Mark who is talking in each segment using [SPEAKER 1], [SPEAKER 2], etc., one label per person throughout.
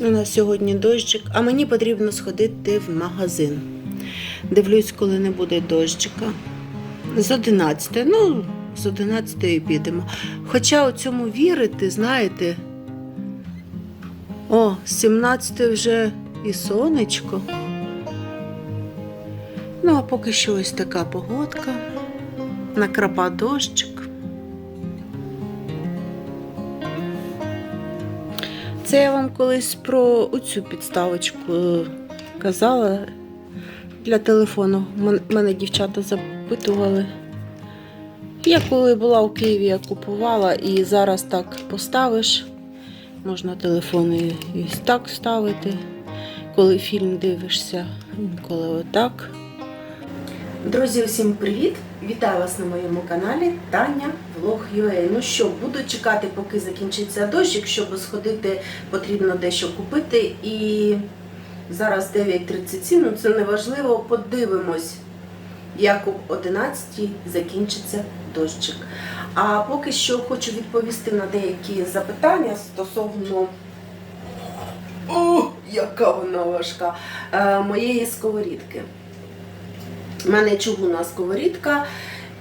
[SPEAKER 1] У нас сьогодні дощик, а мені потрібно сходити в магазин. Дивлюсь, коли не буде дощика. З 11, ну, з 11 підемо. Хоча у цьому вірити, знаєте. О, з 17 вже і сонечко. Ну, а поки що ось така погодка. Накрапа дощик. Це я вам колись про оцю підставочку е, казала для телефону. Мене дівчата запитували. Я коли була у Києві, я купувала і зараз так поставиш. Можна телефон і так ставити, коли фільм дивишся, коли отак. Друзі, усім привіт! Вітаю вас на моєму каналі Таня Влог UA. Ну що, буду чекати, поки закінчиться дощик, щоб сходити, потрібно дещо купити. І зараз 9.37, ну це не важливо. Подивимось, як о 11 закінчиться дощик. А поки що хочу відповісти на деякі запитання стосовно. О, яка вона важка! Е, моєї сковорідки. У мене чугунна сковорідка.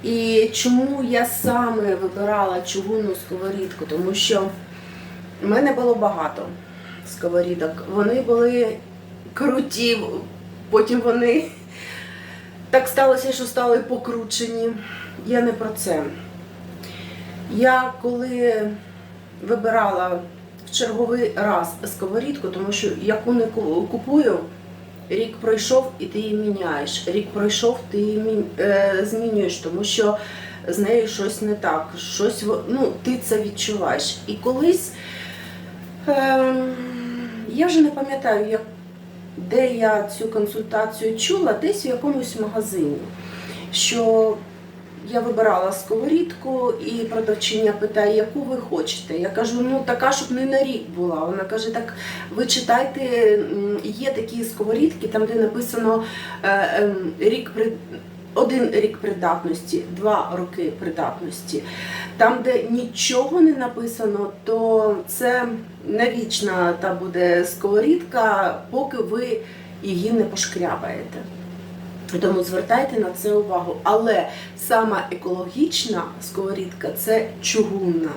[SPEAKER 1] І чому я саме вибирала чугунну сковорідку? Тому що в мене було багато сковорідок. Вони були круті, потім вони так сталося, що стали покручені. Я не про це. Я коли вибирала в черговий раз сковорідку, тому що яку не купую, Рік пройшов і ти її міняєш. Рік пройшов, ти її е, змінюєш, тому що з нею щось не так. Щось ну, ти це відчуваєш. І колись е, я вже не пам'ятаю, як, де я цю консультацію чула, десь в якомусь магазині. Що я вибирала сковорідку, і продавчиня питає, яку ви хочете. Я кажу, ну така, щоб не на рік була. Вона каже, так ви читайте, є такі сковорідки, там де написано е, ем, рік при. Один рік придатності, два роки придатності. Там, де нічого не написано, то це навічна та буде сковорідка, поки ви її не пошкрябаєте. Тому звертайте на це увагу. Але сама екологічна сковорідка це чугунна.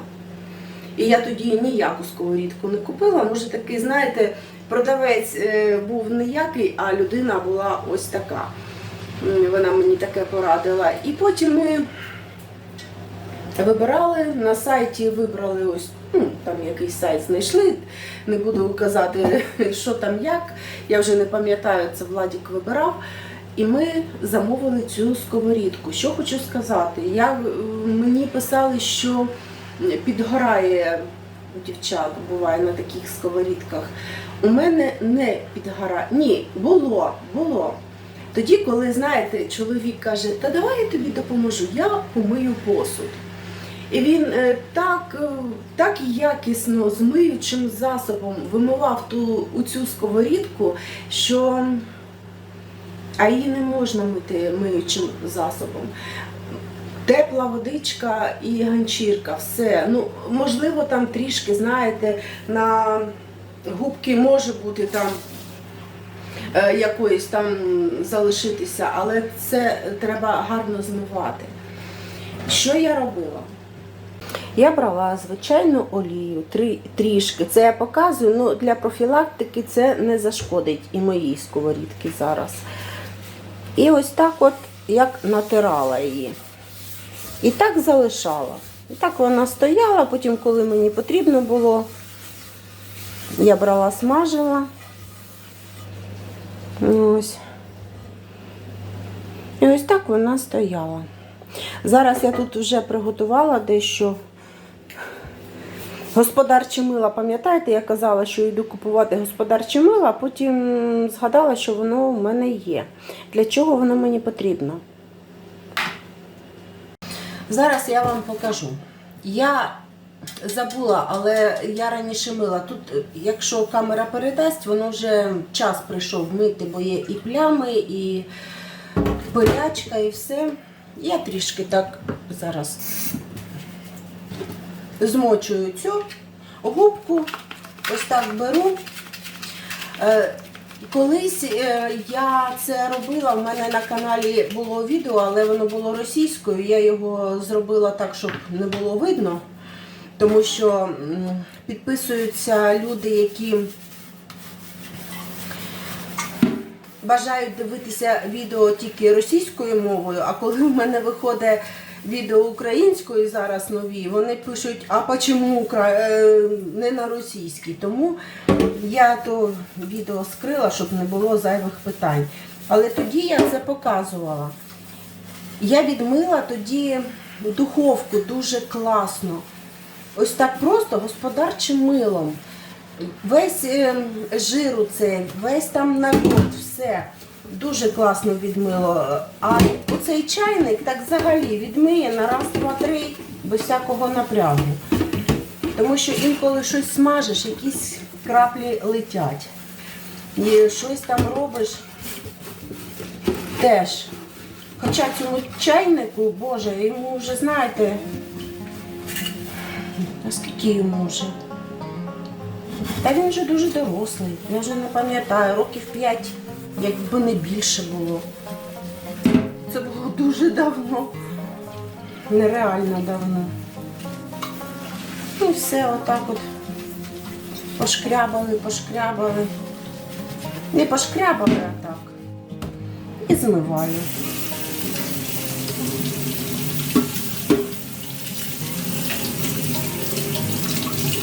[SPEAKER 1] І я тоді ніяку сковорідку не купила. Може такий, знаєте, продавець е, був ніякий, а людина була ось така. Вона мені таке порадила. І потім ми вибирали на сайті, вибрали ось ну, там якийсь сайт знайшли. Не буду казати, що там як. Я вже не пам'ятаю, це Владік вибирав. І ми замовили цю сковорідку. Що хочу сказати, я, е, мені писали, що підгорає дівчат, буває на таких сковорідках. У мене не підгорає. Ні, було, було. Тоді, коли, знаєте, чоловік каже, та давай я тобі допоможу, я помию посуд. І він е, так, е, так якісно з миючим засобом вимивав ту, цю сковорідку, що а її не можна мити миючим засобом. Тепла водичка і ганчірка, все. Ну, можливо, там трішки, знаєте, на губки може бути там е, якоїсь там залишитися, але це треба гарно змивати. Що я робила? Я брала звичайну олію, три, трішки. Це я показую, ну для профілактики це не зашкодить і моїй сковорідки зараз. І ось так от як натирала її. І так залишала. І так вона стояла, потім, коли мені потрібно було, я брала, смажила. Ось. І ось так вона стояла. Зараз я тут вже приготувала дещо. Господарче мила, пам'ятаєте, я казала, що йду купувати господарче мило, а потім згадала, що воно в мене є. Для чого воно мені потрібно? Зараз я вам покажу. Я забула, але я раніше мила. Тут, якщо камера передасть, воно вже час прийшов мити, бо є і плями, і пилячка, і все. Я трішки так зараз змочую цю губку, ось так беру Е, Колись е, я це робила, в мене на каналі було відео, але воно було російською. Я його зробила так, щоб не було видно, тому що підписуються люди, які бажають дивитися відео тільки російською мовою, а коли в мене виходить відео українською зараз нові, вони пишуть, а чому е, не на російській. Тому я то відео скрила, щоб не було зайвих питань. Але тоді я це показувала. Я відмила тоді духовку дуже класно. Ось так просто господарчим милом. Весь е, жир цей, весь там налет, все. Дуже класно відмило. А оцей чайник так взагалі відмиє на раз, два, три, без всякого напрягу. Тому що інколи щось смажиш, якісь краплі летять. І щось там робиш теж. Хоча цьому чайнику, Боже, йому вже знаєте, а скільки йому вже? Та він вже дуже дорослий. Я вже не пам'ятаю, років 5, якби не більше було. Це було дуже давно. Нереально давно. І все отак от пошкрябали, пошкрябали. Не пошкрябали, а так. І змиваю.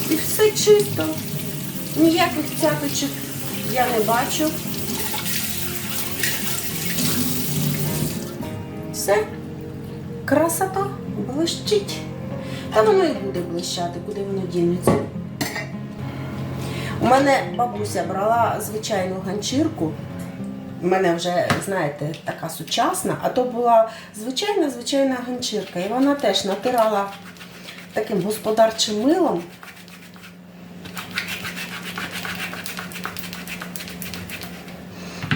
[SPEAKER 1] І все чисто. Ніяких цяточок я не бачу. Все. Красота блищить. Та воно і буде блищати, куди воно дінеться. У мене бабуся брала звичайну ганчірку. У мене вже, знаєте, така сучасна, а то була звичайна звичайна ганчірка. І вона теж натирала таким господарчим милом.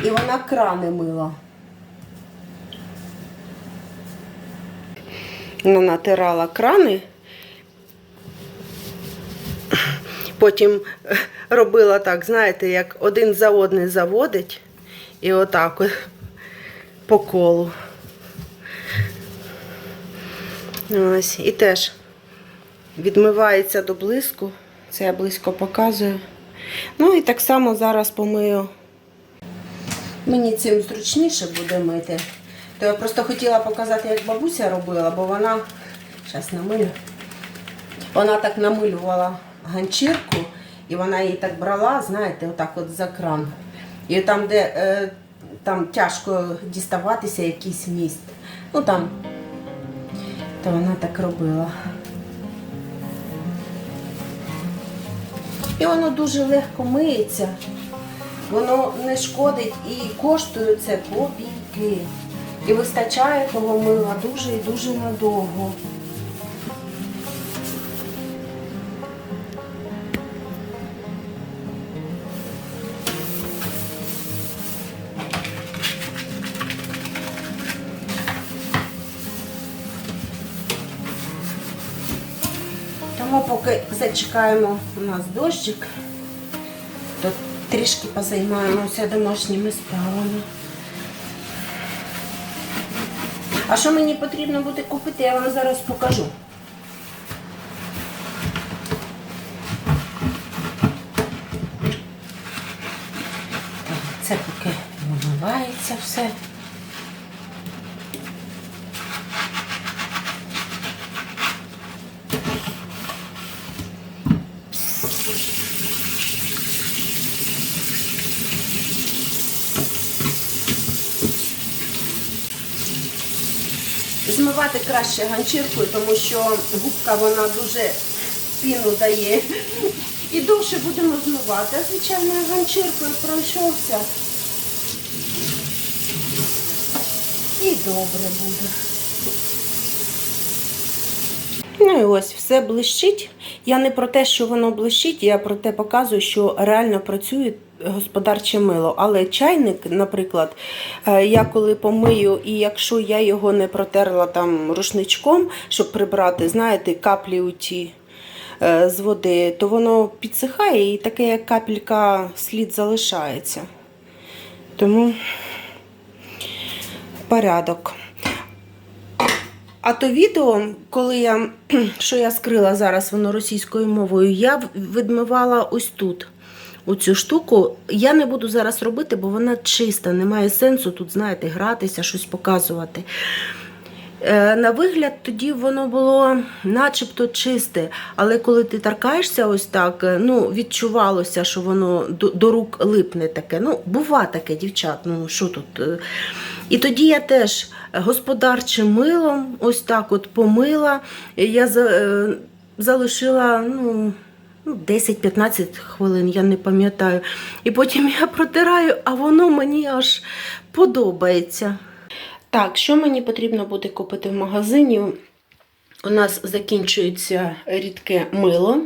[SPEAKER 1] І вона крани мила. Натирала крани. Потім е, робила так, знаєте, як один за одним заводить і отак от по колу. Ось, і теж відмивається до блиску. Це я близько показую. Ну і так само зараз помию. Мені цим зручніше буде мити. Я просто хотіла показати, як бабуся робила, бо вона, зараз намилю, вона так намилювала ганчірку, і вона її так брала, знаєте, отак от за кран. І там, де е, там тяжко діставатися якийсь міст. Ну там, то вона так робила. І воно дуже легко миється. Воно не шкодить і коштує це копійки. І вистачає того мила дуже і дуже надовго. Тому поки зачекаємо у нас дощик, то трішки позаймаємося домашніми справами. А що мені потрібно буде купити, я вам зараз покажу. Це поки вимивається все. Змивати краще ганчіркою, тому що губка вона дуже піну дає. І довше будемо змивати. А звичайною ганчіркою пройшовся. І добре буде. Ну і ось все блищить. Я не про те, що воно блищить, я про те показую, що реально працює господарче мило. Але чайник, наприклад, е, я коли помию, і якщо я його не протерла там рушничком, щоб прибрати, знаєте, каплі у ті. е, з води, то воно підсихає і таке як капелька слід залишається. Тому порядок. А то відео, коли я що я скрила зараз воно російською мовою, я відмивала ось тут. Оцю штуку я не буду зараз робити, бо вона чиста, немає сенсу тут, знаєте, гратися, щось показувати. Е, На вигляд, тоді воно було начебто чисте, але коли ти торкаєшся ось так, е, ну, відчувалося, що воно до, до рук липне таке. Ну, бува таке, дівчат, ну що тут. е. І тоді я теж господарчим милом ось так от помила. Я за- залишила, ну. Ну, 10-15 хвилин, я не пам'ятаю. І потім я протираю, а воно мені аж подобається. Так, що мені потрібно буде купити в магазині? У нас закінчується рідке мило.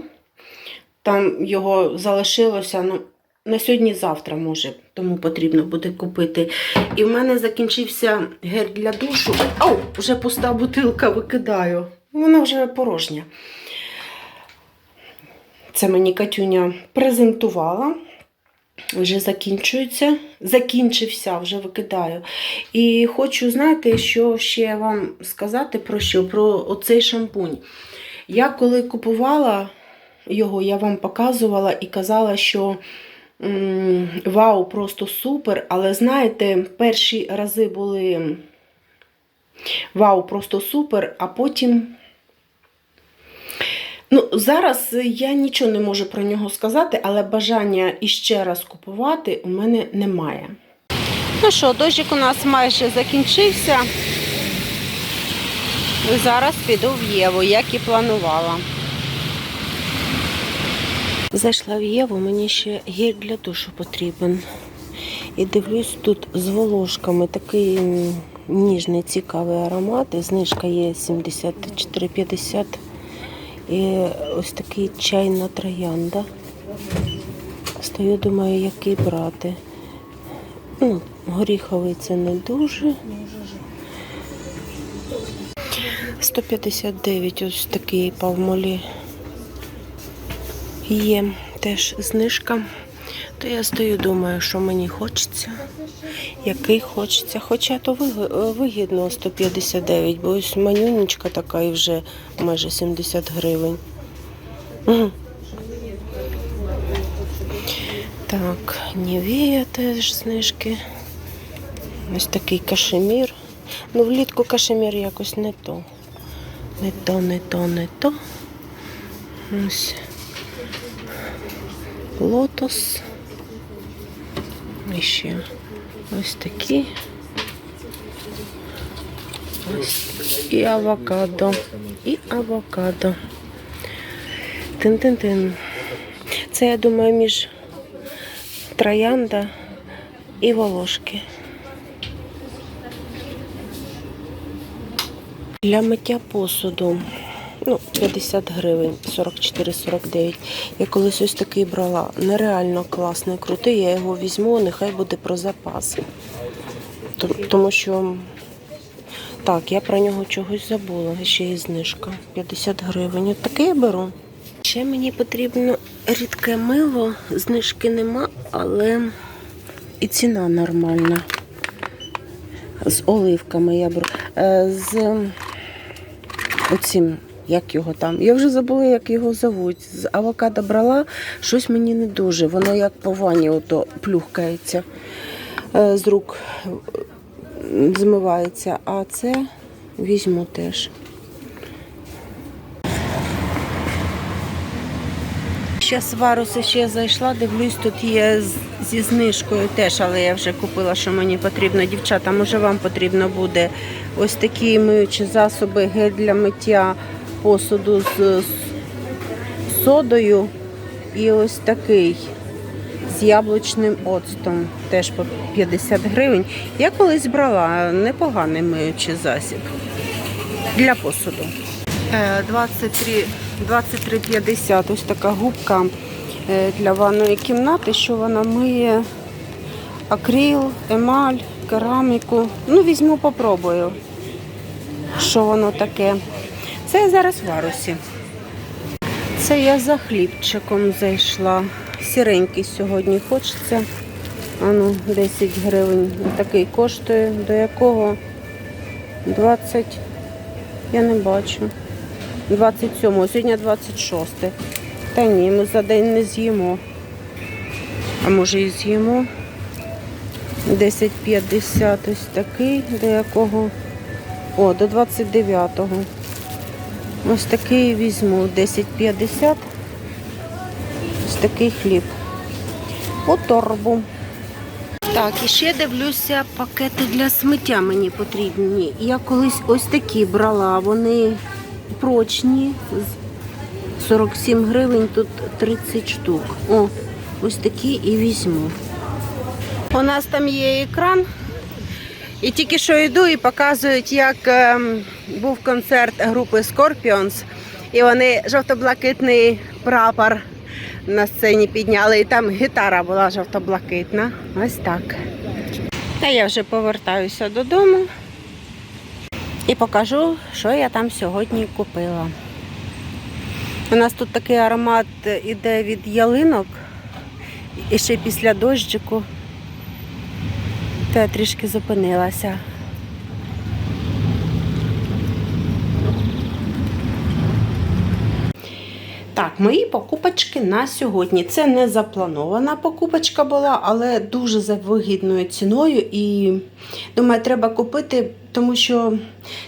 [SPEAKER 1] Там його залишилося ну, на сьогодні-завтра, може, тому потрібно буде купити. І в мене закінчився гель для душу. Ау, вже пуста бутилка викидаю. Вона вже порожня. Це мені Катюня презентувала. Вже закінчується. Закінчився, вже викидаю. І хочу, знаєте, що ще вам сказати про що? Про оцей шампунь. Я коли купувала його, я вам показувала і казала, що м, вау, просто супер. Але знаєте, перші рази були вау, просто супер, а потім. Ну, зараз я нічого не можу про нього сказати, але бажання іще раз купувати у мене немає. Ну що, дощик у нас майже закінчився. І зараз піду в Єву, як і планувала. Зайшла в Єву, мені ще гель для душу потрібен. І дивлюсь тут з волошками такий ніжний, цікавий аромат. І знижка є 74,50. І ось такий чайна троянда. Стою, думаю, який брати. Ну, горіховий це не дуже. 159 ось такий павмолі. Є теж знижка. То я стою, думаю, що мені хочеться. Який хочеться. Хоча то вигідно 159, бо ось манюнечка така і вже майже 70 гривень. Так, Нівея теж знижки. Ось такий кашемір. Ну, влітку кашемір якось не то. Не то, не то, не то. Ось. Лотос. І ще ось такі. Ось. І авокадо. І авокадо. Тин-тин-тин. Це, я думаю, між троянда і волошки. Для миття посуду. Ну, 50 гривень, 44-49. Я колись ось такий брала. Нереально класний, крутий. Я його візьму, нехай буде про запас. Тому що так, я про нього чогось забула. Ще є знижка. 50 гривень. От таке я беру. Ще мені потрібно рідке мило, знижки нема, але і ціна нормальна. З оливками я беру. Е, З оцим, як його там. Я вже забула, як його зовуть. З авокадо брала, щось мені не дуже. Воно як по вані ото плюхкається е, з рук е, змивається. А це візьму теж. Ще сваруси ще зайшла, дивлюсь, тут є зі знижкою теж, але я вже купила, що мені потрібно. Дівчата, може вам потрібно буде ось такі миючі засоби, гель для миття посуду з содою і ось такий з яблучним оцтом, теж по 50 гривень. Я колись брала непоганий миючий засіб для посуду. Е, 23 23,50. Ось така губка е, для ванної кімнати, що вона миє акрил, емаль, кераміку. Ну, візьму, попробую, що воно таке. Це я зараз в варусі. Це я за хлібчиком зайшла. Сіренький сьогодні хочеться. Ану, 10 гривень. Такий коштує. До якого 20. Я не бачу. 27. Сьогодні 26. Та ні, ми за день не з'їмо. А може і з'їмо. 10,50 ось такий, до якого. О, до 29-го. Ось такий візьму 10,50. Ось такий хліб. У торбу. Так, і ще дивлюся, пакети для сміття мені потрібні. Я колись ось такі брала, вони прочні. 47 гривень, тут 30 штук. О, ось такі і візьму. У нас там є екран. І тільки що йду і показують, як ем, був концерт групи Scorpions. І вони жовто-блакитний прапор на сцені підняли. І там гітара була жовто-блакитна. Ось так. Та я вже повертаюся додому і покажу, що я там сьогодні купила. У нас тут такий аромат іде від ялинок. І ще після дощику. То я трішки зупинилася. Так, мої покупочки на сьогодні. Це не запланована покупочка була, але дуже за вигідною ціною. І думаю, треба купити, тому що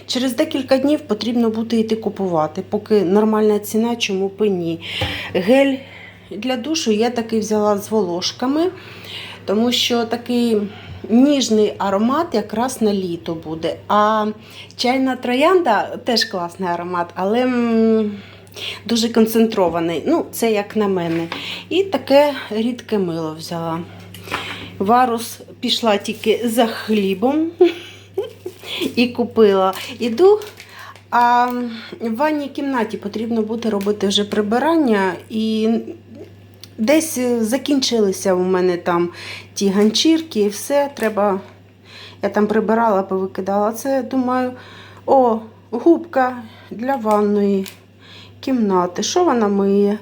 [SPEAKER 1] через декілька днів потрібно буде йти купувати, поки нормальна ціна, чому б ні. Гель для душу я такий взяла з волошками, тому що такий ніжний аромат якраз на літо буде. А чайна троянда теж класний аромат, але. Дуже концентрований. Ну, це як на мене. І таке рідке мило взяла. Варус пішла тільки за хлібом і купила. Іду, а в ванній кімнаті потрібно буде робити вже прибирання. І десь закінчилися у мене там ті ганчірки і все. Треба. Я там прибирала, повикидала. Це думаю, о, губка для ванної кімнати. Що вона миє?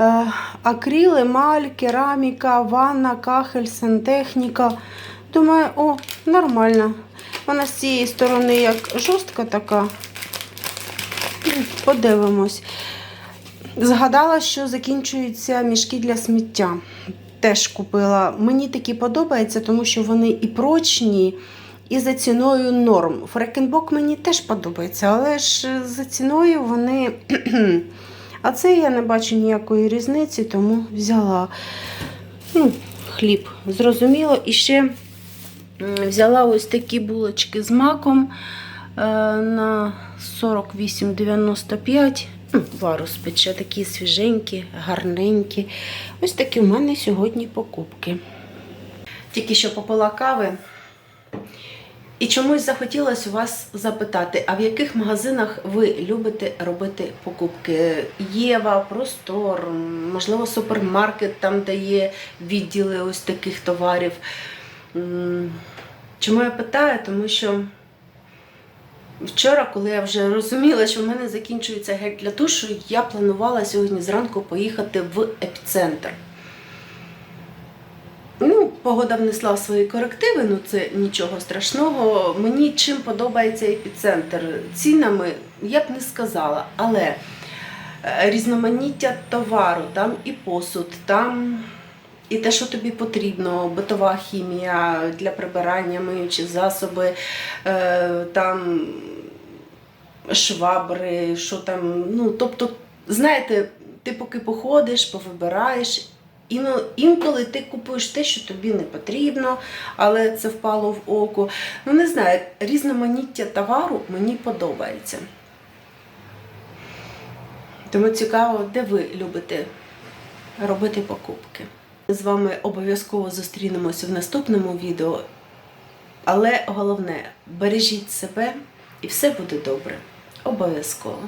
[SPEAKER 1] Е, акрил, емаль, кераміка, ванна, кахель, сантехніка. Думаю, о, нормально. Вона з цієї сторони як жорстка така. Подивимось. Згадала, що закінчуються мішки для сміття. Теж купила. Мені такі подобаються, тому що вони і прочні, і за ціною норм. Фрекенбок мені теж подобається, але ж за ціною вони. А це я не бачу ніякої різниці, тому взяла ну, хліб, зрозуміло. І ще взяла ось такі булочки з маком е, на 48,95. Ну, Варус пече такі свіженькі, гарненькі. Ось такі в мене сьогодні покупки. Тільки що попила кави. І чомусь захотілося вас запитати, а в яких магазинах ви любите робити покупки? Єва, Простор, можливо, супермаркет, там де є відділи ось таких товарів. Чому я питаю? Тому що вчора, коли я вже розуміла, що в мене закінчується гель для душу, я планувала сьогодні зранку поїхати в епіцентр. Ну, погода внесла свої корективи, ну це нічого страшного. Мені чим подобається епіцентр. Цінами я б не сказала, але е, різноманіття товару, там і посуд, там і те, що тобі потрібно, битова хімія для прибирання, миючі засоби, е, там швабри, що там. Ну, тобто, знаєте, ти поки походиш, повибираєш. Інколи ти купуєш те, що тобі не потрібно, але це впало в око. Ну, не знаю, різноманіття товару мені подобається. Тому цікаво, де ви любите робити покупки. З вами обов'язково зустрінемося в наступному відео. Але головне, бережіть себе і все буде добре. Обов'язково.